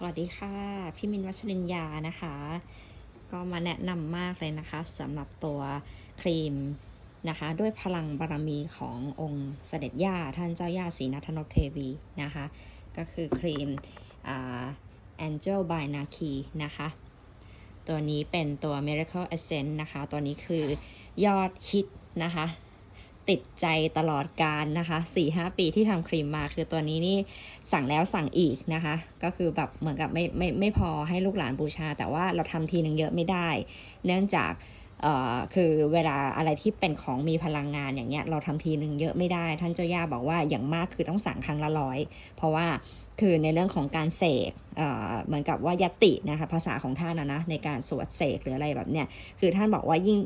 สวัสดีค่ะ พี่มินวัชรินยานะคะ ก็มาแนะนำมากเลยนะคะสำหรับตัวครีมนะคะ ด้วยพลังบารมีขององค์เสด็จย่าท่านเจ้าย่าศรีนัทนกเทวีนะคะ ก็คือครีมอ่า Angel by Naki นะคะ ตัวนี้เป็นตัว Miracle Essence นะคะ ตัวนี้คือยอดฮิตนะคะ ติดใจตลอดการนะคะ4-5 ปีที่ทำครีมมา คือตัวนี้นี่สั่งแล้วสั่งอีกนะคะ ก็คือแบบเหมือนกับไม่ไม่ไม่พอให้ลูกหลานบูชา แต่ว่าเราทำทีหนึ่งเยอะไม่ได้ เนื่องจาก คือเวลาอะไรที่เป็นของมีพลังงานอย่างเงี้ยเราทำทีหนึ่งเยอะไม่ได้ ท่านเจ้าย่าบอกว่าอย่างมากคือต้องสั่งครั้งละร้อย เพราะว่าคือในเรื่องของการเสกเหมือนกับว่ายตินะคะภาษาของท่านนะนะในการสวดเสกหรืออะไรแบบเนี้ยคือท่านบอกว่ายิ่ง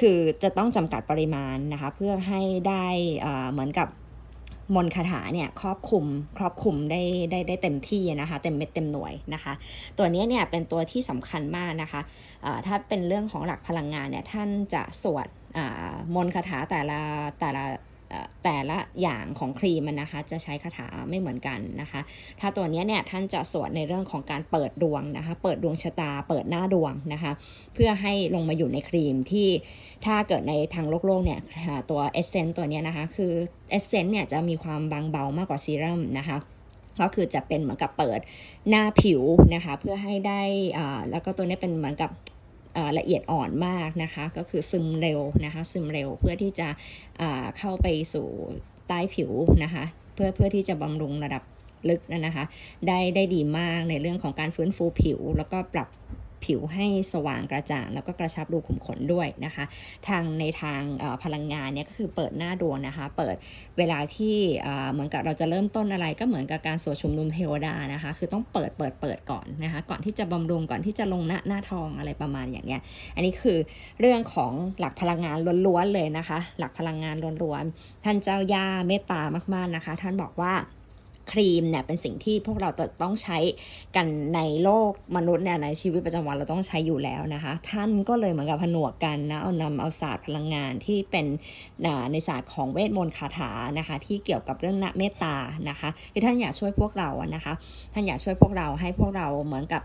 คือจะต้องจำกัดปริมาณนะคะเพื่อให้ได้เหมือนกับ มนคาถาเนี่ยครอบคลุมครอบคลุมได้ได้ได้เต็มที่นะคะเต็มเม็ดเต็มหน่วยนะคะ ตัวนี้เนี่ยเป็นตัวที่สำคัญมากนะคะถ้าเป็นเรื่องของหลักพลังงานเนี่ยท่านจะสวดมนคาถาแต่ละแต่ละ แต่ละอย่างของครีมมันนะคะ จะใช้คาถาไม่เหมือนกันนะคะ ถ้าตัวนี้เนี่ยท่านจะสวดในเรื่องของการเปิดดวงนะคะ เปิดดวงชะตา เปิดหน้าดวงนะคะ เพื่อให้ลงมาอยู่ในครีมที่ถ้าเกิดในทางโลกโลกเนี่ยตัวเอเซนต์ตัวนี้นะคะ คือเอเซนต์เนี่ยจะมีความบางเบามากกว่าซีรัมนะคะก็คือจะเป็นเหมือนกับเปิดหน้าผิวนะคะ เพื่อให้ได้อ่าแล้วก็ตัวนี้เป็นเหมือนกับ ละเอียดอ่อนมากนะคะ ก็คือซึมเร็วนะคะ ซึมเร็วเพื่อที่จะเข้าไปสู่ใต้ผิวนะคะ เพื่อเพื่อที่จะบำรุงระดับลึกนะคะ ได้ได้ดีมากในเรื่องของการฟื้นฟูผิว แล้วก็ปรับ ผิวให้สว่างกระจ่าง แล้วก็กระชับรูขุมขนด้วยนะคะ ทางในทางพลังงานเนี่ยก็คือเปิดหน้าดวงนะคะ เปิดเวลาที่เหมือนกับเราจะเริ่มต้นอะไรก็เหมือนกับการสวดชุมนุมเทวดานะคะ คือต้องเปิดเปิดเปิดก่อนนะคะ ก่อนที่จะบำรุงก่อนที่จะลงหน้าหน้าทองอะไรประมาณอย่างเนี้ย อันนี้คือเรื่องของหลักพลังงานล้วนๆเลยนะคะ หลักพลังงานล้วนๆท่านเจ้าย่าเมตตามากๆนะคะ ท่านบอกว่า ครีมเนี่ยเป็นสิ่งที่พวกเราต้องใช้กันในโลกมนุษย์เนี่ยในชีวิตประจำวันเราต้องใช้อยู่แล้วนะคะ ท่านก็เลยเหมือนกับผนวกกันนะเอานำเอาศาสตร์พลังงานที่เป็นในศาสตร์ของเวทมนต์คาถานะคะ ที่เกี่ยวกับเรื่องเมตตานะคะที่ท่านอยากช่วยพวกเราอะนะคะ ท่านอยากช่วยพวกเราให้พวกเราเหมือนกับ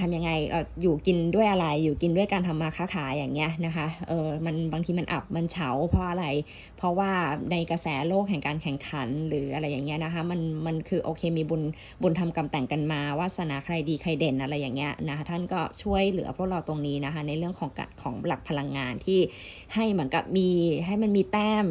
ทำยังไงเอ่อยู่กินด้วยอะไร อยู่กินด้วยการทำมาค้าขายอย่างเงี้ยนะคะเออมันบางทีมันอับมันเฉาเพราะอะไร เพราะว่าในกระแสโลกแห่งการแข่งขันหรืออะไรอย่างเงี้ยนะคะมันมันคือโอเคมีบุญบุญทำกรรมแต่งกันมาวาสนาใครดีใครเด่นอะไรอย่างเงี้ยนะคะท่านก็ช่วยเหลือพวกเราตรงนี้นะคะในเรื่องของของหลักพลังงานที่ให้เหมือนกับมีให้มันมีแต้ม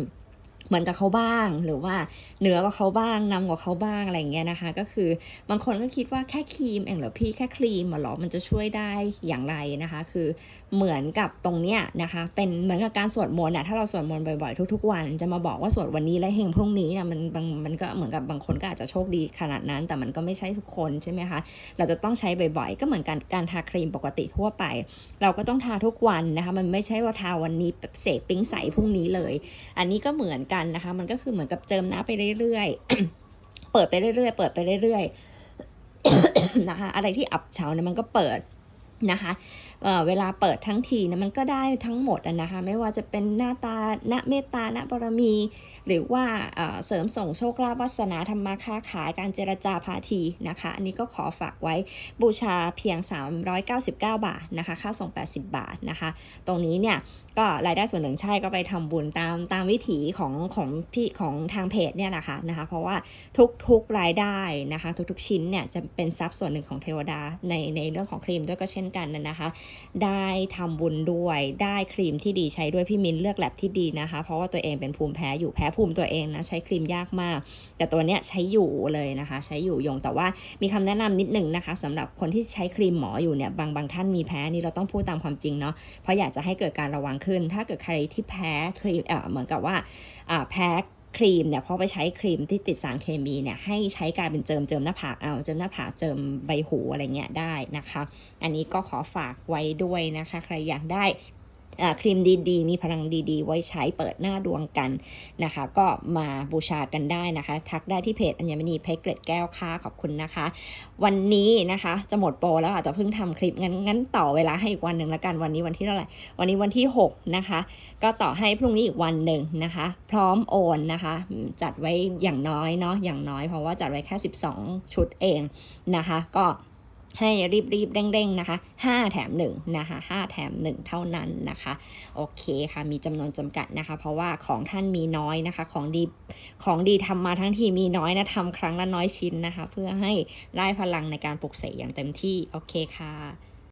เหมือนกับเขาบ้าง หรือว่าเหนือกว่าเขาบ้างนำกว่าเขาบ้างอะไรอย่างเงี้ยนะคะ ก็คือบางคนก็คิดว่าแค่ครีมเองเหรอพี่แค่ครีมหรอมันจะช่วยได้อย่างไรนะคะ คือเหมือนกับตรงเนี้ยนะคะ เป็นเหมือนกับการสวดมนต์อะถ้าเราสวดมนต์บ่อยๆทุกๆวันจะมาบอกว่าสวดวันนี้และเฮงพรุ่งนี้นะมันบางมันก็เหมือนกับบางคนก็อาจจะโชคดีขนาดนั้น แต่มันก็ไม่ใช่ทุกคนใช่ไหมคะเราจะต้องใช้บ่อยๆ ก็เหมือนการการทาครีมปกติทั่วไป เราก็ต้องทาทุกวันนะคะ มันไม่ใช่ว่าทาวันนี้แบบเสกปิ๊งใสพรุ่งนี้เลย อันนี้ก็เหมือนกันนะคะ มันก็คือเหมือนกับเจิมน้ำไปเรื่อยๆ เปิดไปเรื่อยๆ เปิดไปเรื่อยๆ นะคะ อะไรที่อับเฉาเนี่ยมันก็เปิด นะคะเเวลาเปิดทั้งทีนะมันก็ได้ทั้งหมดนะคะ ไม่ว่าจะเป็นหน้าตาณเมตตาณบารมี หรือว่าเอ่อเสริมส่งโชคลาภวาสนาธรรมาค้าขายการเจรจาพาทีนะคะ อันนี้ก็ขอฝากไว้บูชาเพียง 399 บาทนะคะ ค่าส่ง 80 บาทนะคะ ตรงนี้เนี่ยก็รายได้ส่วนหนึ่งใช่ก็ไปทำบุญตามตามวิถีของของพี่ของทางเพจเนี่ยแหละค่ะนะคะ เพราะว่าทุกๆรายได้นะคะ ทุกๆชิ้นเนี่ยจะเป็นทรัพย์ส่วนหนึ่งของเทวดาในในเรื่องของครีมด้วยก็เช่นกันนะคะ ได้ทำบุญด้วยได้ครีมที่ดีใช้ด้วยพี่มินเลือกแลบที่ดีนะคะ เพราะว่าตัวเองเป็นภูมิแพ้อยู่แพ้ภูมิตัวเองนะใช้ครีมยากมาก แต่ตัวเนี้ยใช้อยู่เลยนะคะ ใช้อยู่ยงแต่ว่ามีคำแนะนำนิดนึงนะคะสำหรับคนที่ใช้ครีมหมออยู่เนี่ยบางบางท่านมีแพ้นี่เราต้องพูดตามความจริงเนาะเพราะอยากจะให้เกิดการระวังขึ้น ถ้าเกิดใครที่แพ้ครีมเอ่อเหมือนกับว่าแพ้ ครีมเนี่ยพอไปใช้ครีมที่ติดสารเคมีเนี่ยให้ใช้การเป็นเจิมเจิมหน้าผากเอาเจิมหน้าผากเจิมใบหูอะไรเงี้ยได้นะคะ อันนี้ก็ขอฝากไว้ด้วยนะคะ ใครอยากได้ ครีมดีๆ มีพลังดีๆ ไว้ใช้เปิดหน้าดวงกันนะคะ ก็มาบูชากันได้นะคะ ทักได้ที่เพจอัญมณีเพชรเกร็ดแก้วค่ะขอบคุณนะคะ วันนี้นะคะจะหมดโปรแล้วอาจจะเพิ่งทำคลิปงั้นงั้นต่อเวลาให้อีกวันหนึ่งแล้วกันวันนี้วันที่เท่าไหร่วันนี้วันที่ 6 นะคะ ก็ต่อให้พรุ่งนี้อีกวันหนึ่งนะคะ พร้อมโอนนะคะ จัดไว้อย่างน้อยเนาะอย่างน้อยเพราะว่าจัดไว้แค่ 12 ชุดเองนะคะ ก็ ให้รีบๆเร่งๆนะคะ 5 แถม 1 นะคะ 5 แถม 1 เท่านั้นนะคะ โอเคค่ะ มีจำนวนจำกัดนะคะ เพราะว่าของท่านมีน้อยนะคะ ของดี ของดีทำมาทั้งทีมีน้อยนะทำครั้งละน้อยชิ้นนะคะ เพื่อให้ได้พลังในการปลุกเสกอย่างเต็มที่ โอเคค่ะ